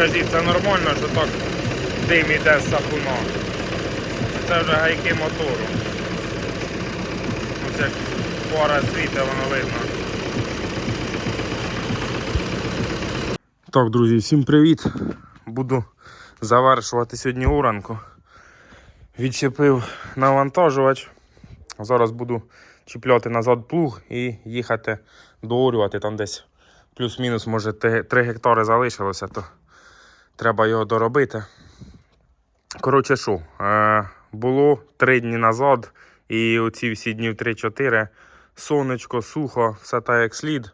скажіть, це нормально, що так дим іде з сапуна. Це вже гайки мотору. Ось як пора світа, воно видно. Так, друзі, всім привіт. Буду завершувати сьогодні уранку. Відчепив навантажувач. Зараз буду чіпляти назад плуг і їхати доорювати. Там десь плюс-мінус, може 3 гектари залишилося, то треба його доробити. Коротше, що, е, було 3 дні назад, і оці всі дні 3-4 сонечко, сухо, все так як слід.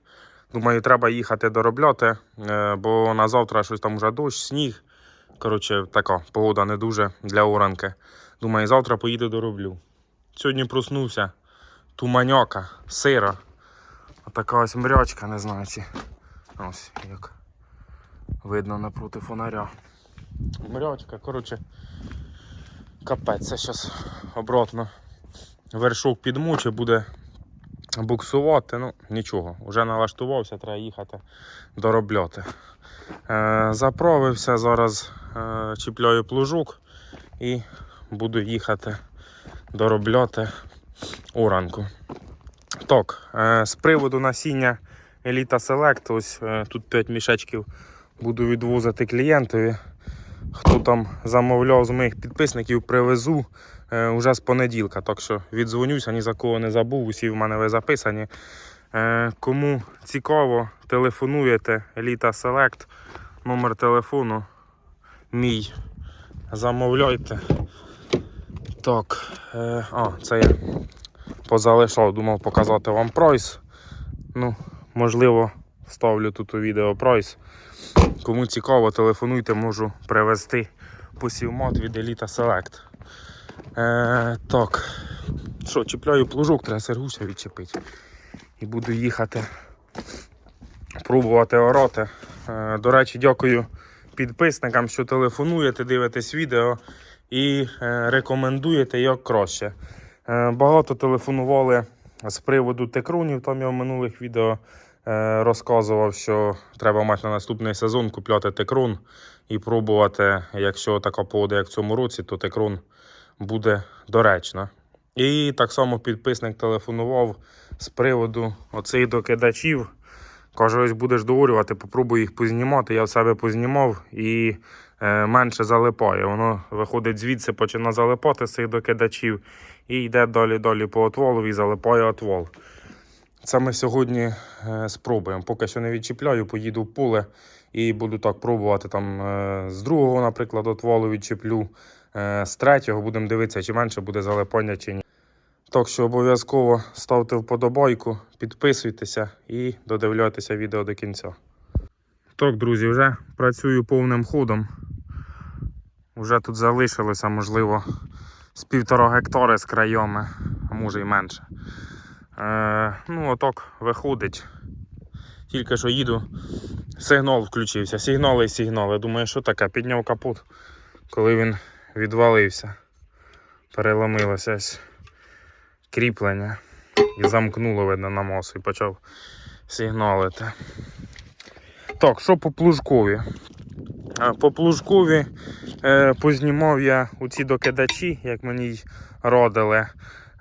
Думаю, треба їхати доробляти, е, бо на завтра щось там вже дощ, сніг. Коротше, така погода не дуже для оранки. Думаю, завтра поїду дороблю. Сьогодні проснувся. Туманяка, сира. Отака ось мрячка, не знаю чи. Ось як видно напроти фонаря. Мрячка, коротше. Капець, це зараз обратно вершок підмуче, буде буксувати. Ну, нічого, вже налаштувався, треба їхати доробляти. Е, заправився, зараз е, чіпляю плужок і буду їхати доробляти уранку. Так, е, з приводу насіння Elita Select, ось е, тут 5 мішечків буду відвозити клієнтові. Хто там замовляв з моїх підписників, привезу е, вже з понеділка. Так що віддзвонюся, ні за кого не забув, усі в мене ви записані. Е, кому цікаво, телефонуєте Elita Select, номер телефону мій. Замовляйте. Так, е, а, це я позалишав, думав показати вам прайс. Ну, можливо, ставлю тут у відео прайс. Кому цікаво, телефонуйте, можу привезти посівмат від Elita Select. Е, так, що, чіпляю плужок, треба сергуся відчепити. І буду їхати пробувати орати. Е, до речі, дякую підписникам, що телефонуєте, дивитесь відео і е, рекомендуєте як краще. Е, багато телефонували з приводу текрунів. Там я в минулих відео розказував, що треба мати на наступний сезон купляти текрун і пробувати, якщо така погода, як в цьому році, то текрун буде доречна. І так само підписник телефонував з приводу оцих докидачів. Каже, ось будеш доорювати, попробуй їх познімати. Я в себе познімав і е, менше залипає. Воно виходить звідси, починає залипати з цих докидачів і йде далі-далі по отволу і залипає отвол. Це ми сьогодні е, спробуємо. Поки що не відчіпляю, поїду в поле і буду так пробувати там е, з другого, наприклад, отволу відчіплю, е, з третього будемо дивитися, чи менше буде залипання, чи ні. Так що обов'язково ставте вподобайку, підписуйтеся і додивляйтеся відео до кінця. Так, друзі, вже працюю повним ходом. Вже тут залишилося, можливо, з півтора гектари з краями, а може й менше. Е, ну, отак виходить. Тільки що їду, сигнал включився. Сигнали і сигнали. Думаю, що таке? Підняв капот, коли він відвалився. Переломилося кріплення і замкнуло видно на мосу і почав сигналити. Так, що по плужкові? По плужкові е, познімав я у ці докидачі, як мені й радили.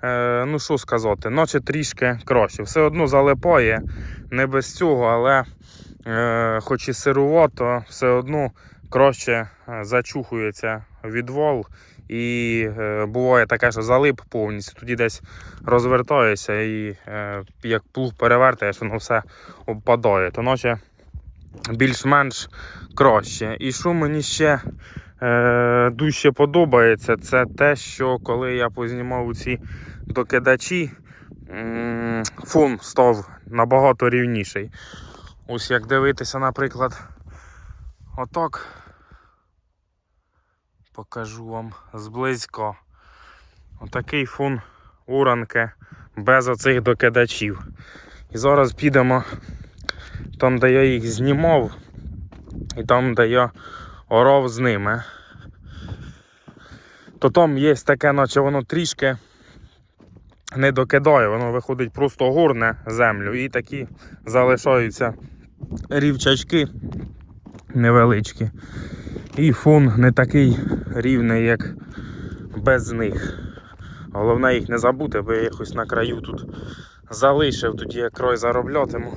Е, ну що сказати, наче трішки краще. Все одно залипає, не без цього, але е, хоч і сирувато, все одно краще е, зачухується відвол. І буває таке, що залип повністю, тоді десь розвертаєшся і як плуг перевертаєш, воно все обпадає. То наче більш-менш краще. І що мені ще е, дужче подобається, це те, що коли я познімав ці докидачі, фон став набагато рівніший. Ось як дивитися, наприклад, отак. Покажу вам зблизько. Отакий фон уранки без оцих докидачів. І зараз підемо там, де я їх знімав, і там, де я орав з ними. То там є таке, наче воно трішки не докидає, воно виходить просто горне землю і такі залишаються рівчачки невеличкі. І фон не такий рівний, як без них. Головне їх не забути, бо я якось на краю тут залишив, тоді я крой зароблятиму.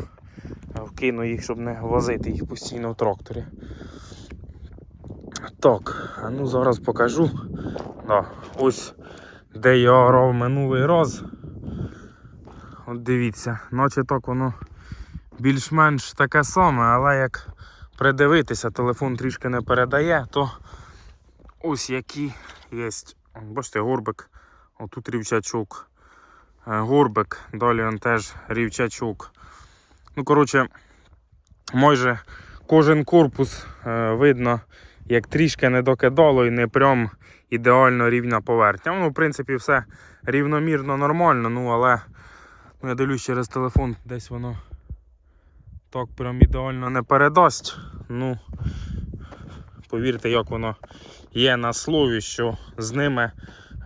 Вкину їх, щоб не возити їх постійно в тракторі. Так, ну зараз покажу. Да, ось де я орав минулий раз. От дивіться, наче так воно більш-менш таке саме, але як придивитися, телефон трішки не передає, то ось які є. Бачите, горбик, отут рівчачок. Е, Горбик, далі он теж рівчачок. Ну, коротше, майже кожен корпус е, видно, як трішки не докидало і не прям ідеально рівна поверхня. Ну, в принципі, все рівномірно, нормально, ну але ну, я дивлюсь через телефон, десь воно так прям ідеально не передасть. Ну, повірте, як воно є на слові, що з ними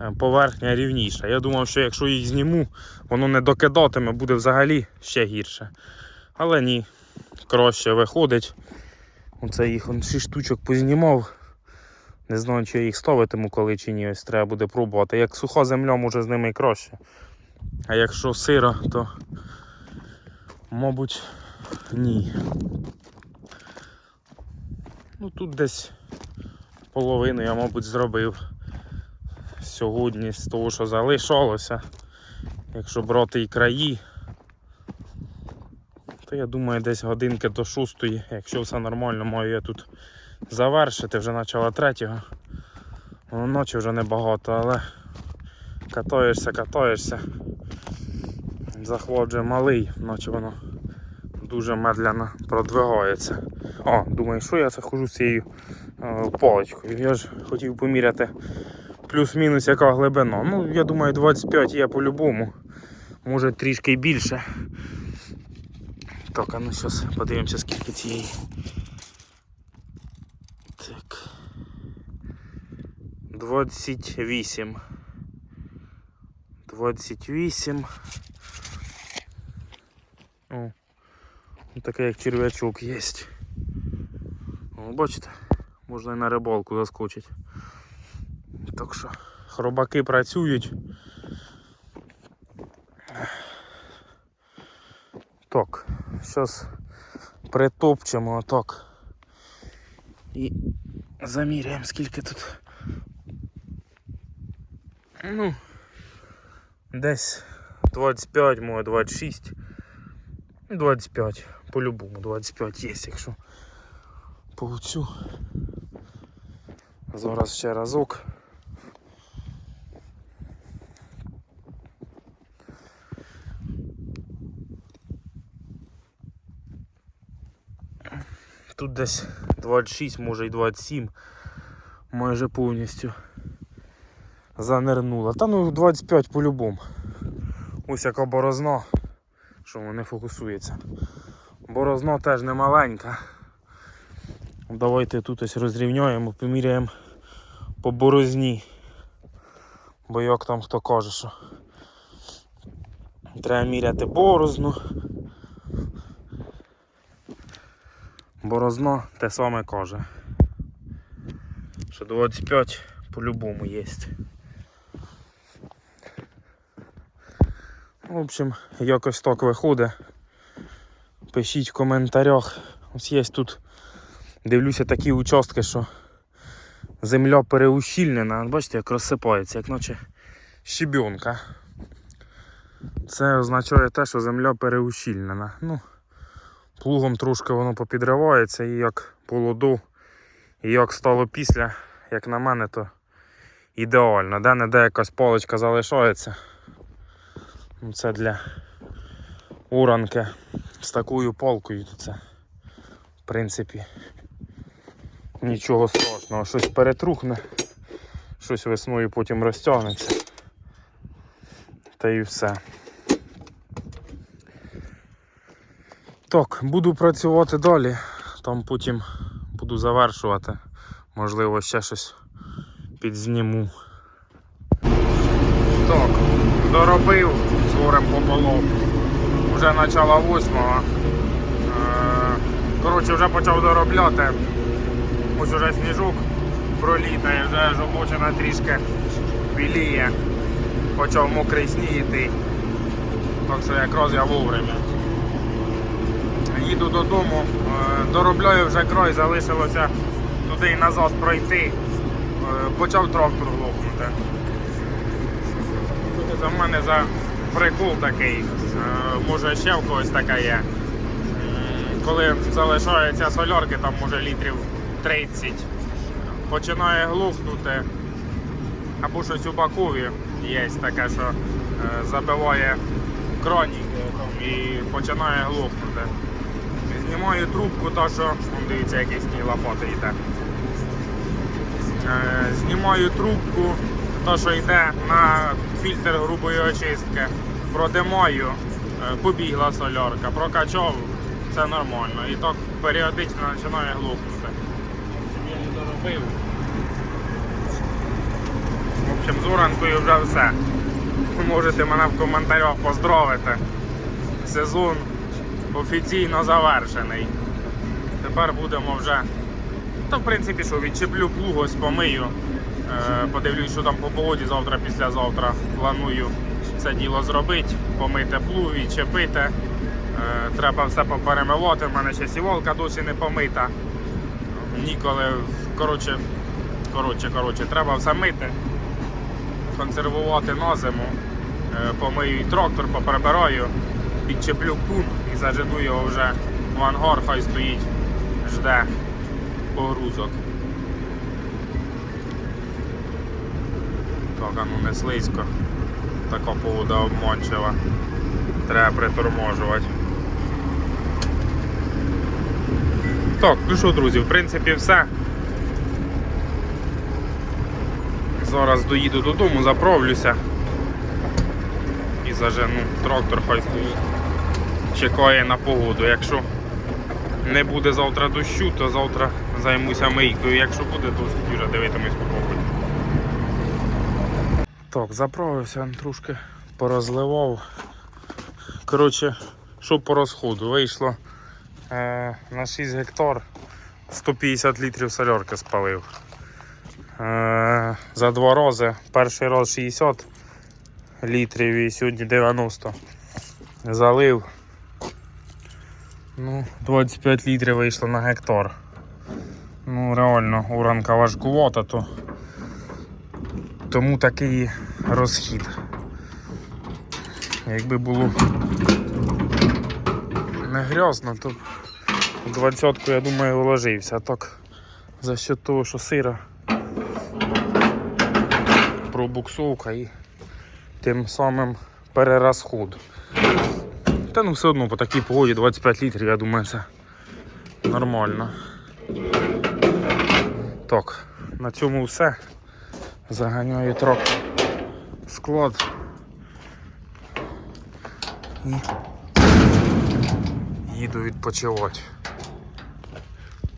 е, поверхня рівніша. Я думав, що якщо їх зніму, воно не докидатиме, буде взагалі ще гірше. Але ні, краще виходить. Оце їх он 6 штучок познімав. Не знаю, чи я їх ставитиму коли чи ні, ось треба буде пробувати. Як суха земля, може з ними і краще. А якщо сира, то мабуть ні. Ну тут десь половину я, мабуть, зробив сьогодні з того, що залишалося. Якщо брати і краї, то я думаю десь годинки до шостої, якщо все нормально, маю я тут завершити вже начало третього. Ну, ночі вже небагато, але катаєшся, катаєшся. Заход вже малий, наче воно дуже медленно продвигається. О, думаю, що я це з цією е. Я ж хотів поміряти плюс-мінус яка глибина. Ну, я думаю, 25 є по-любому. Може трішки більше. Так, а ну зараз подивимося, скільки цієї. 28. 28. О, ну, таке як черв'ячок є. О, бачите, можна і на рибалку заскочити. Так що хробаки працюють. Так, зараз притопчемо отак. І заміряємо скільки тут. Ну, десь 25, може 26. 25, по-любому 25 є, якщо по цю. Зараз ще разок. Тут десь 26, може і 27, майже повністю занирнула. Та ну 25 по-любому. Ось яка борозна, що воно не фокусується. Борозна теж не маленька. Давайте тут ось розрівняємо, поміряємо по борозні. Бо як там хто каже, що треба міряти борозну. Борозно те саме каже. Що 25 по-любому є. В общем, якось так виходить. Пишіть в коментарях. Ось є тут, дивлюся такі участки, що земля переущільнена. Бачите, як розсипається, як наче щебенка. Це означає те, що земля переущільнена. Ну, плугом трошки воно попідривається і як по лоду, і як стало після, як на мене, то ідеально. Де-не-де якась паличка залишається. Ну, Це для уранки з такою палкою то це. В принципі, нічого страшного. Щось перетрухне, щось весною потім розтягнеться. Та і все. Так, буду працювати далі, там потім буду завершувати. Можливо, ще щось підзніму. Так, доробив з горем пополов. Вже начало восьмого. Е, Коротше, вже почав доробляти. Ось уже сніжок пролітає, вже ж обочина трішки біліє. Почав мокрий сніг йти. Так що якраз я вовремя. Їду додому, е, доробляю вже крой, залишилося туди і назад пройти. Е, Почав трактор глохнути. В мене за прикол такий. Е, Може ще в когось така є. Коли залишається солярки, там може літрів 30, починає глухнути. Або щось у бакові є таке, що е, забиває кронік і починає глухнути. Знімаю трубку, то що дивіться, який сніг лопати йде. Е, Знімаю трубку, то що йде на фільтр грубої очистки, продимаю, е, побігла солярка, прокачав, це нормально. І так періодично починає глухнути. Я не доробив. В общем, з уранкою вже все. Можете мене в коментарях поздравити. Сезон офіційно завершений. Тепер будемо вже. Та в принципі що, відчеплю плуг, ось помию. Е, подивлюсь, що там по погоді завтра, післязавтра планую це діло зробити, помити плуг, відчепити. Е, треба все поперемивати. У мене ще сіволка досі не помита. Ніколи. Коротше, коротше, коротше, треба все мити, консервувати на зиму. Е, Помию і трактор, поперебираю, підчеплю пун і зажену його вже в ангар, хай стоїть, жде погрузок. Так, а ну не слизько. Така погода обманчива. Треба приторможувати. Так, ну що, друзі, в принципі, все. Зараз доїду додому, заправлюся і зажену трактор, хай стоїть. Чекає на погоду. Якщо не буде завтра дощу, то завтра займуся мийкою. Якщо буде тоді вже дивитимусь по погоді. Так, заправився трошки, порозливав. Коротше, що по розходу? Вийшло е, на 6 гектар 150 літрів солярки спалив. Е, за два рази. Перший раз 60 літрів і сьогодні 90. Залив. Ну, 25 літрів вийшло на гектар. Ну, реально, уранка важкувата, то тому такий розхід. Якби було не грязно, то двадцятку, я думаю, вложився. А так за счет того, що сира пробуксовка і тим самим перерозход. Та ну все одно по такій погоді 25 літрів, я думаю, це нормально. Так, на цьому все. Заганяю в склад. І їду відпочивати.